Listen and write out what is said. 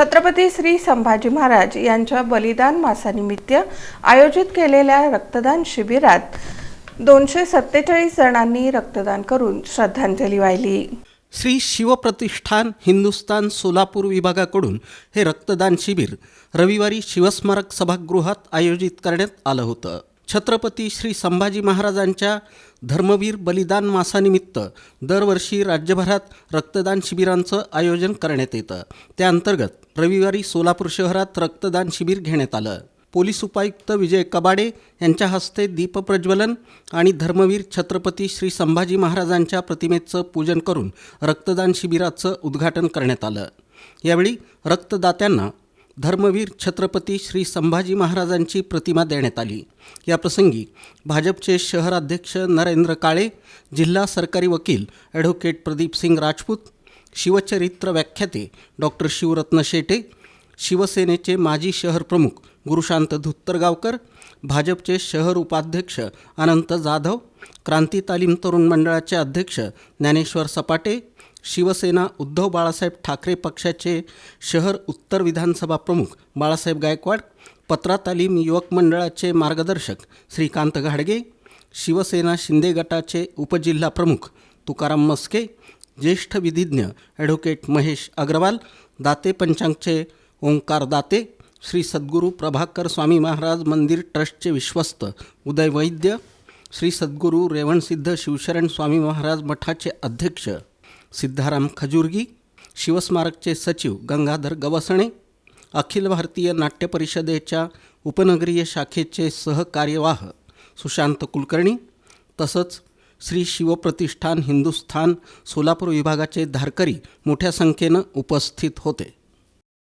छत्रपती श्री संभाजी महाराज यांच्या बलिदान मासानिमित्त आयोजित केलेल्या रक्तदान शिबिरात दोनशे सत्तेचाळीस जणांनी रक्तदान करून श्रद्धांजली वाहिली. श्री शिवप्रतिष्ठान हिंदुस्तान सोलापूर विभागाकडून हे रक्तदान शिबिर रविवारी शिवस्मारक सभागृहात आयोजित करण्यात आलं होतं. छत्रपती श्री संभाजी महाराजांच्या धर्मवीर बलिदान मासानिमित्त दरवर्षी राज्यभरात रक्तदान शिबिरांचं आयोजन करण्यात येतं. त्याअंतर्गत रविवारी सोलापूर शहरात रक्तदान शिबिर घेण्यात आलं. पोलीस उपायुक्त विजय कबाडे यांच्या हस्ते दीपप्रज्वलन आणि धर्मवीर छत्रपती श्री संभाजी महाराजांच्या प्रतिमेचं पूजन करून रक्तदान शिबिराचं उद्घाटन करण्यात आलं. यावेळी रक्तदात्यांना धर्मवीर छत्रपती श्री संभाजी महाराजांची प्रतिमा देण्यात आली. याप्रसंगी भाजपचे शहराध्यक्ष नरेंद्र काळे जिल्हा सरकारी वकील ॲडव्होकेट प्रदीप सिंग राजपूत शिवचरित्र व्याख्याते डॉक्टर शिवरत्न शेटे शिवसेनेचे माजी शहर प्रमुख गुरुशांत धुत्तरगावकर भाजपचे शहर उपाध्यक्ष अनंत जाधव क्रांती तालीम तरुण मंडळाचे अध्यक्ष ज्ञानेश्वर सपाटे शिवसेना उद्धव बाळासाहेब ठाकरे पक्षाचे शहर उत्तर विधानसभा प्रमुख बाळासाहेब गायकवाड पत्रा तालीम युवक मंडळाचे मार्गदर्शक श्रीकांत घाडगे शिवसेना शिंदे गटाचे उपजिल्हा प्रमुख तुकाराम मस्के ज्येष्ठ विधिज्ञ ॲडव्होकेट महेश अग्रवाल दाते पंचांगचे ओंकार दाते श्री सद्गुरू प्रभाकर स्वामी महाराज मंदिर ट्रस्टचे विश्वस्त उदय वैद्य श्री सद्गुरू रेवणसिद्ध शिवशरण स्वामी महाराज मठाचे अध्यक्ष सिद्धाराम खजुर्गी शिवस्मारकचे सचिव गंगाधर गवसणे अखिल भारतीय नाट्य परिषदेच्या उपनगरीय शाखेचे सहकार्यवाह सुशांत कुलकर्णी तसंच श्री शिवप्रतिष्ठान हिंदुस्थान सोलापूर विभागाचे धारकरी मोठ्या संख्येनं उपस्थित होते.